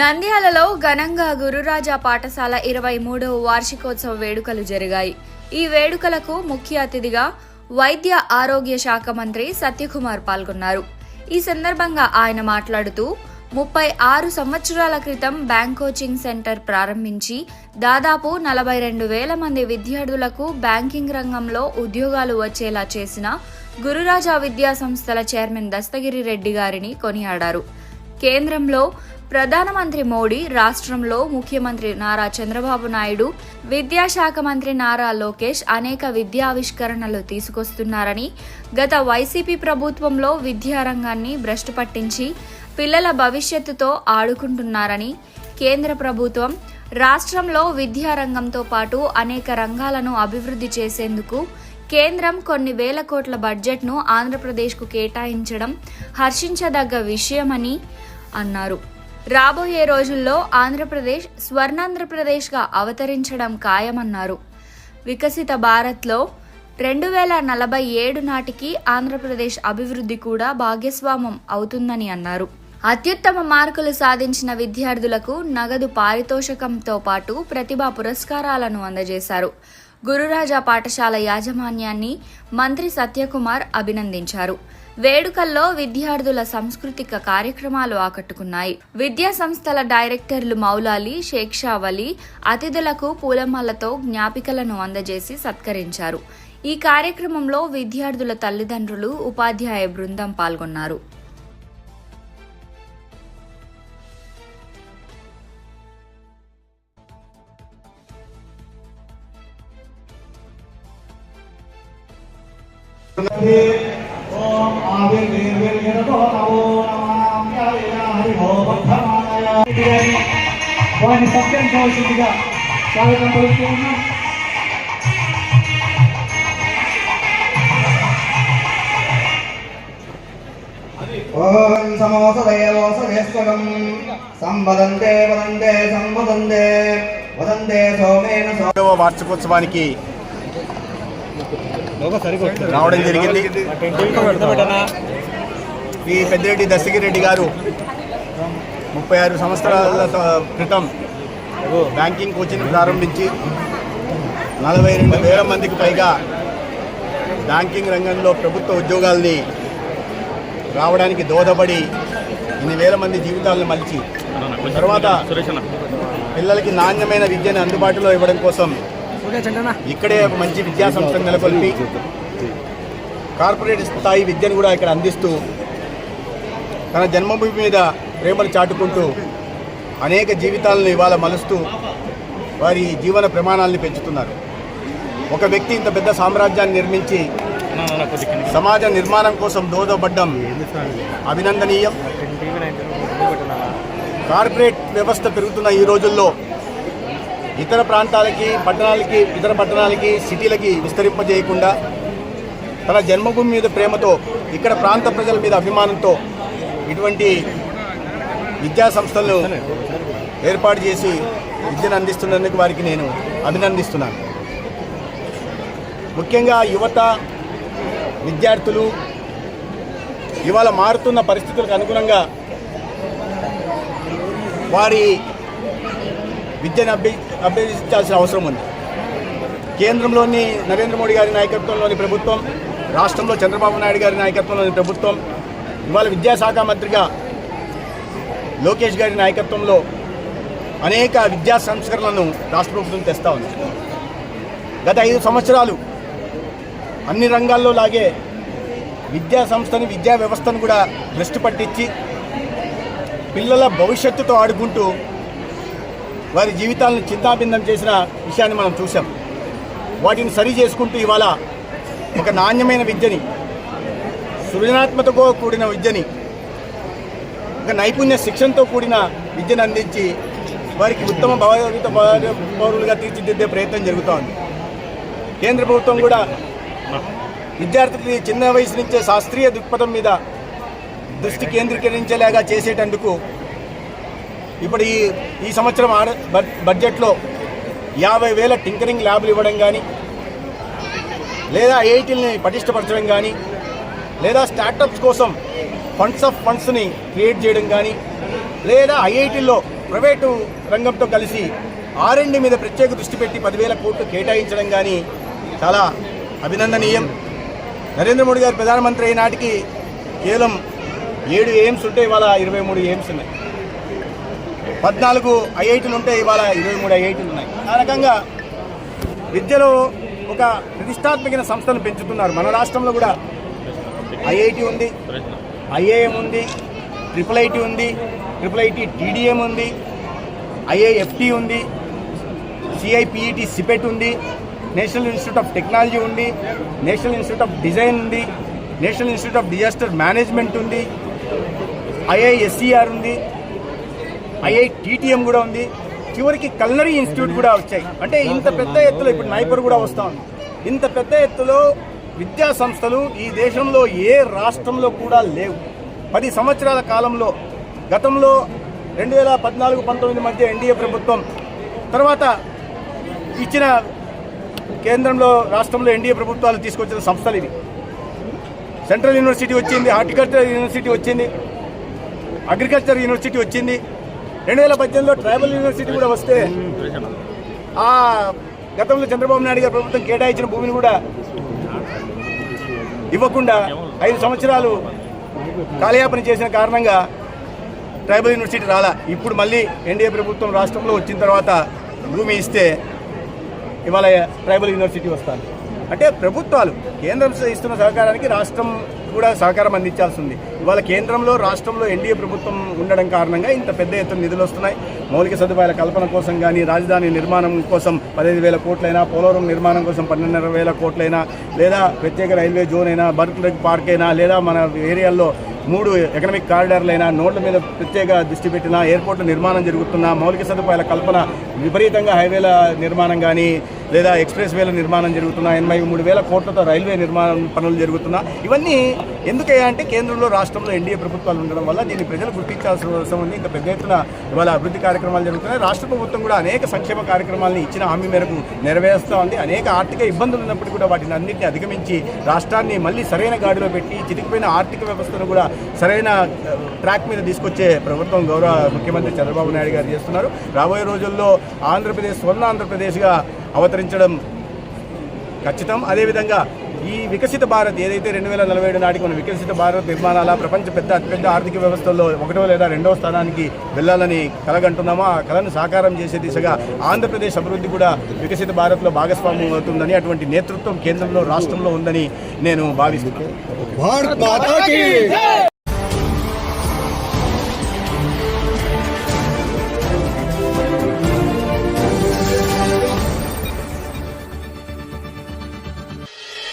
నంద్యాలలో ఘనంగా గురురాజా పాఠశాల ఇరవై మూడవ వార్షికోత్సవ వేడుకలు జరిగాయి. ఈ వేడుకలకు ముఖ్య అతిథిగా వైద్య ఆరోగ్య శాఖ మంత్రి సత్యకుమార్ పాల్గొన్నారు. ఈ సందర్భంగా ఆయన మాట్లాడుతూ ముప్పై ఆరు సంవత్సరాల క్రితం బ్యాంక్ కోచింగ్ సెంటర్ ప్రారంభించి దాదాపు నలభై రెండు వేల మంది విద్యార్థులకు బ్యాంకింగ్ రంగంలో ఉద్యోగాలు వచ్చేలా చేసిన గురురాజా విద్యా సంస్థల చైర్మన్ దస్తగిరి రెడ్డి గారిని కొనియాడారు. కేంద్రంలో ప్రధానమంత్రి మోడీ రాష్ట్రంలో ముఖ్యమంత్రి నారా చంద్రబాబు నాయుడు విద్యాశాఖ మంత్రి నారా లోకేష్ అనేక విద్యావిష్కరణలు తీసుకొస్తున్నారని గత వైసీపీ ప్రభుత్వంలో విద్యారంగాన్ని భ్రష్టు పట్టించి పిల్లల భవిష్యత్తుతో ఆడుకుంటున్నారని కేంద్ర ప్రభుత్వం రాష్ట్రంలో విద్యారంగంతో పాటు అనేక రంగాలను అభివృద్ధి చేసేందుకు కేంద్రం కొన్ని వేల కోట్ల బడ్జెట్ను ఆంధ్రప్రదేశ్కు కేటాయించడం హర్షించదగ్గ విషయమని అన్నారు. రాబోయే రోజుల్లో ఆంధ్రప్రదేశ్ స్వర్ణాంధ్రప్రదేశ్గా అవతరించడం ఖాయమన్నారు. వికసిత భారత్లో రెండు వేల నలభై ఏడు నాటికి ఆంధ్రప్రదేశ్ అభివృద్ధి కూడా భాగస్వామం అవుతుందని అన్నారు. అత్యుత్తమ మార్కులు సాధించిన విద్యార్థులకు నగదు పారితోషికంతో పాటు ప్రతిభా పురస్కారాలను అందజేశారు. గురురాజా పాఠశాల యాజమాన్యాన్ని మంత్రి సత్యకుమార్ అభినందించారు. వేడుకల్లో విద్యార్థుల సాంస్కృతిక కార్యక్రమాలు ఆకట్టుకున్నాయి. విద్యా సంస్థల డైరెక్టర్లు మౌలాలి షేక్షావలి అతిథులకు పూలమాలతో జ్ఞాపికలను అందజేసి సత్కరించారు. ఈ కార్యక్రమంలో విద్యార్థుల తల్లిదండ్రులు ఉపాధ్యాయ బృందం పాల్గొన్నారు. వారిని సత్కరించవలసిందిగా స్వాగతం పలుకుతూ ఉన్నాం ఓం సమోసదేవోసదేశ్వరం సంవదంతే వదంతే సంవదంతే వదంతే సోమేన సో రెండవ వార్షికోత్సవానికి రావడం జరిగింది. ఈ పెద్దిరెడ్డి దశగిరెడ్డి గారు ముప్పై ఆరు సంవత్సరాల క్రితం బ్యాంకింగ్ కోచింగ్ ప్రారంభించి నలభై రెండు వేల మందికి పైగా బ్యాంకింగ్ రంగంలో ప్రభుత్వ ఉద్యోగాల్ని రావడానికి దోహదపడి ఇన్ని వేల మంది జీవితాలను మలిచి తర్వాత పిల్లలకి నాణ్యమైన విద్యను అందుబాటులో ఇవ్వడం కోసం ఇక్కడే మంచి విద్యా సంస్థను నెలకొల్పి కార్పొరేట్ స్థాయి విద్యను కూడా ఇక్కడ అందిస్తూ తన జన్మభూమి మీద ప్రేమను చాటుకుంటూ అనేక జీవితాలను ఇవాళ మలుస్తూ వారి జీవన ప్రమాణాలను పెంచుతున్నారు. ఒక వ్యక్తి ఇంత పెద్ద సామ్రాజ్యాన్ని నిర్మించి సమాజ నిర్మాణం కోసం దోదోబడ్డం అభినందనీయం. కార్పొరేట్ వ్యవస్థ పెరుగుతున్న ఈ రోజుల్లో ఇతర ప్రాంతాలకి పట్టణాలకి ఇతర పట్టణాలకి సిటీలకి విస్తరింపజేయకుండా తన జన్మభూమి మీద ప్రేమతో ఇక్కడ ప్రాంత ప్రజల మీద అభిమానంతో ఇటువంటి విద్యా సంస్థలను ఏర్పాటు చేసి విద్యను అందిస్తున్నందుకు వారికి నేను అభినందిస్తున్నాను. ముఖ్యంగా యువత విద్యార్థులు ఇవాళ మారుతున్న పరిస్థితులకు అనుగుణంగా వారి విద్యను అభ్య అభ్యర్థించాల్సిన అవసరం ఉంది. కేంద్రంలోని నరేంద్ర మోడీ గారి నాయకత్వంలోని ప్రభుత్వం రాష్ట్రంలో చంద్రబాబు నాయుడు గారి నాయకత్వంలోని ప్రభుత్వం ఇవాళ విద్యాశాఖ మంత్రిగా లోకేష్ గారి నాయకత్వంలో అనేక విద్యా సంస్కరణలను రాష్ట్ర ప్రభుత్వం తెస్తూ ఉంది. గత ఐదు సంవత్సరాలు అన్ని రంగాల్లో లాగే విద్యా సంస్థని విద్యా వ్యవస్థను కూడా దృష్టి పట్టించి పిల్లల భవిష్యత్తుతో ఆడుకుంటూ వారి జీవితాలను చింతాభిందం చేసిన విషయాన్ని మనం చూసాం వాటిని సరి చేసుకుంటూ ఇవాళ ఒక నాణ్యమైన విద్యని సృజనాత్మకతో కూడిన విద్యని ఒక నైపుణ్య శిక్షణతో కూడిన విద్యను అందించి వారికి ఉత్తమ భవిత పౌరులుగా తీర్చిదిద్దే ప్రయత్నం జరుగుతోంది కేంద్ర ప్రభుత్వం కూడా విద్యార్థులకి చిన్న వయసు నుంచే శాస్త్రీయ దృక్పథం మీద దృష్టి కేంద్రీకరించేలాగా చేసేటందుకు ఇప్పుడు ఈ ఈ సంవత్సరం ఆడ బడ్- బడ్జెట్లో యాభై వేల టింకరింగ్ ల్యాబ్లు ఇవ్వడం కానీ లేదా ఐఐటీలని పటిష్టపరచడం కానీ లేదా స్టార్టప్స్ కోసం ఫండ్స్ ఆఫ్ ఫండ్స్ని క్రియేట్ చేయడం కానీ లేదా ఐఐటీల్లో ప్రైవేటు రంగంతో కలిసి ఆర్ఎండి మీద ప్రత్యేక దృష్టి పెట్టి పదివేల కోట్లు కేటాయించడం కానీ చాలా అభినందనీయం. నరేంద్ర మోడీ గారు ప్రధానమంత్రి అయినాటికి కేవలం ఏడు ఎయిమ్స్ ఉంటే ఇవాళ ఇరవై మూడు ఎయిమ్స్ ఉన్నాయి. పద్నాలుగు ఐఐటీలు ఉంటే ఇవాళ ఇరవై మూడు ఐఐటీలు ఉన్నాయి. ఆ రకంగా విద్యలో ఒక ప్రతిష్టాత్మకమైన సంస్థను పెంచుతున్నారు. మన రాష్ట్రంలో కూడా ఐఐటి ఉంది ఐఏఎం ఉంది ట్రిపుల్ ఐటీ ఉంది ట్రిపుల్ ఐటీ టీడీఎం ఉంది ఐఏఎఫ్టీ ఉంది సిఐపిఈటి సిపెట్ ఉంది నేషనల్ ఇన్స్టిట్యూట్ ఆఫ్ టెక్నాలజీ ఉంది నేషనల్ ఇన్స్టిట్యూట్ ఆఫ్ డిజైన్ ఉంది national institute of disaster management ఉంది ఐఐఎస్సిఆర్ ఉంది ఐఐటిటిఎం కూడా ఉంది. చివరికి కల్నరీ ఇన్స్టిట్యూట్ కూడా వచ్చాయి. అంటే ఇంత పెద్ద ఎత్తులో ఇప్పుడు నైపర్ కూడా వస్తా ఉంది. ఇంత పెద్ద ఎత్తులో విద్యా సంస్థలు ఈ దేశంలో ఏ రాష్ట్రంలో కూడా లేవు. పది సంవత్సరాల కాలంలో గతంలో రెండు వేల పద్నాలుగు పంతొమ్మిది మధ్య ఎన్డీఏ ప్రభుత్వం తర్వాత ఇచ్చిన కేంద్రంలో రాష్ట్రంలో ఎన్డీఏ ప్రభుత్వాలు తీసుకొచ్చిన సంస్థలు ఇవి. సెంట్రల్ యూనివర్సిటీ వచ్చింది హార్టికల్చర్ యూనివర్సిటీ వచ్చింది అగ్రికల్చర్ యూనివర్సిటీ వచ్చింది రెండు వేల పద్దెనిమిదిలో ట్రైబల్ యూనివర్సిటీ కూడా వస్తే ఆ గతంలో చంద్రబాబు నాయుడు గారు ప్రభుత్వం కేటాయించిన భూమిని కూడా ఇవ్వకుండా ఐదు సంవత్సరాలు కాలయాపన చేసిన కారణంగా ట్రైబల్ యూనివర్సిటీ రాలా. ఇప్పుడు మళ్ళీ ఎన్డీఏ ప్రభుత్వం రాష్ట్రంలో వచ్చిన తర్వాత భూమి ఇస్తే ఇవాళ ట్రైబల్ యూనివర్సిటీ వస్తాను. అంటే ప్రభుత్వాలు కేంద్రం ఇస్తున్న సహకారానికి రాష్ట్రం కూడా సహకారం అందించాల్సి ఉంది ఇవాళ కేంద్రంలో రాష్ట్రంలో ఎన్డీఏ ప్రభుత్వం ఉండడం కారణంగా ఇంత పెద్ద ఎత్తున నిధులు వస్తున్నాయి. మౌలిక సదుపాయాల కల్పన కోసం కానీ రాజధాని నిర్మాణం కోసం పదిహేను వేల కోట్లైనా పోలవరం నిర్మాణం కోసం పన్నెండున్నర వేల కోట్లైనా లేదా ప్రత్యేక రైల్వే జోన్ అయినా బర్త్ పార్క్ అయినా లేదా మన ఏరియాల్లో మూడు ఎకనామిక్ కారిడార్లైనా నోట్ల మీద ప్రత్యేక దృష్టి పెట్టిన ఎయిర్పోర్ట్ల నిర్మాణం జరుగుతున్న మౌలిక సదుపాయాల కల్పన విపరీతంగా హైవేల నిర్మాణం కానీ లేదా ఎక్స్ప్రెస్ వేల నిర్మాణం జరుగుతున్నా ఎనభై మూడు వేల కోట్లతో రైల్వే నిర్మాణం పనులు జరుగుతున్నా ఇవన్నీ ఎందుకయ్యా అంటే కేంద్రంలో రాష్ట్రంలో ఎన్డీఏ ప్రభుత్వాలు ఉండడం వల్ల దీన్ని ప్రజలు గుర్తించాల్సిన అవసరం ఉంది. ఇంకా పెద్ద ఎత్తున ఇవాళ అభివృద్ధి కార్యక్రమాలు జరుగుతున్నాయి. రాష్ట్ర ప్రభుత్వం కూడా అనేక సంక్షేమ కార్యక్రమాలను ఇచ్చిన హామీ మేరకు నెరవేరుస్తూ ఉంది. అనేక ఆర్థిక ఇబ్బందులు ఉన్నప్పటికీ కూడా వాటిని అన్నింటినీ అధిగమించి రాష్ట్రాన్ని మళ్ళీ సరైన గాడిలో పెట్టి చితికిపోయిన ఆర్థిక వ్యవస్థను కూడా సరైన ట్రాక్ మీద తీసుకొచ్చే ప్రభుత్వం గౌరవ ముఖ్యమంత్రి చంద్రబాబు నాయుడు గారు చేస్తున్నారు. రాబోయే రోజుల్లో ఆంధ్రప్రదేశ్ స్వర్ణ ఆంధ్రప్రదేశ్గా అవతరించడం ఖచ్చితం. అదేవిధంగా ఈ వికసిత భారత్ ఏదైతే రెండు వేల నలభై ఏడు నాటికి మన వికసిత భారత్ నిర్మాణాల ప్రపంచ పెద్ద అతిపెద్ద ఆర్థిక వ్యవస్థల్లో ఒకటో లేదా రెండవ స్థానానికి వెళ్ళాలని కలగంటున్నామో? ఆ కళను సాకారం చేసే దిశగా ఆంధ్రప్రదేశ్ అభివృద్ధి కూడా వికసిత భారత్లో భాగస్వామ్యం అవుతుందని అటువంటి నేతృత్వం కేంద్రంలో రాష్ట్రంలో ఉందని నేను భావిస్తున్నాను.